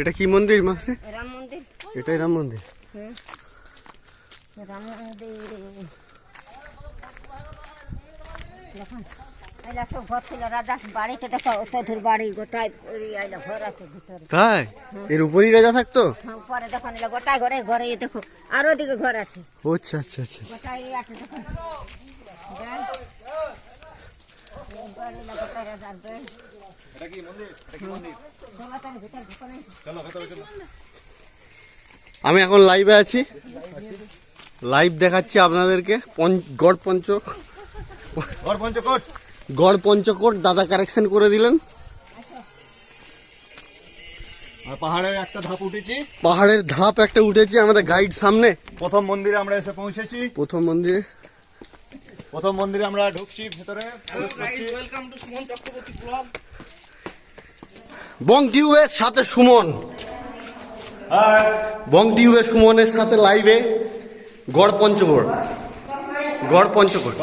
এটা কি মন্দির মাসে? রাম মন্দির। এটাই রাম মন্দির। রাম মন্দির। দেখুন সব ঘর ছিল রাজা বাড়িতে দেখো বাড়ি গোটাই আইলা ঘর আছে ভিতরে। তাই? এর উপরই রাজা থাকতো? হ্যাঁ, পরে গোটাই ঘরে ঘরে দেখো আরও দিকে ঘর আছে। আচ্ছা আচ্ছা আচ্ছা গোটাই আছে। এই ভিতর। আমি এখন লাইভে আছি। লাইভ দেখাচ্ছি আপনাদেরকে। গড় পঞ্চ ঘর পঞ্চকোট গড় পঞ্চকোট দাদা কারেকশন করে দিলেন। আর পাহাড়ের একটা ধাপ উঠেছি। পাহাড়ের ধাপ একটা উঠেছে আমাদের গাইড সামনে। প্রথম মন্দিরে আমরা এসে পৌঁছেছি। প্রথম মন্দিরে। প্রথম মন্দিরে আমরা ঢুকছি ভেতরে প্রবেশ করছি। বং টিউবের সাথে সুমন। আর বং টিউবের সুমনের সাথে লাইভে গড় পঞ্চগড়। গড় টস।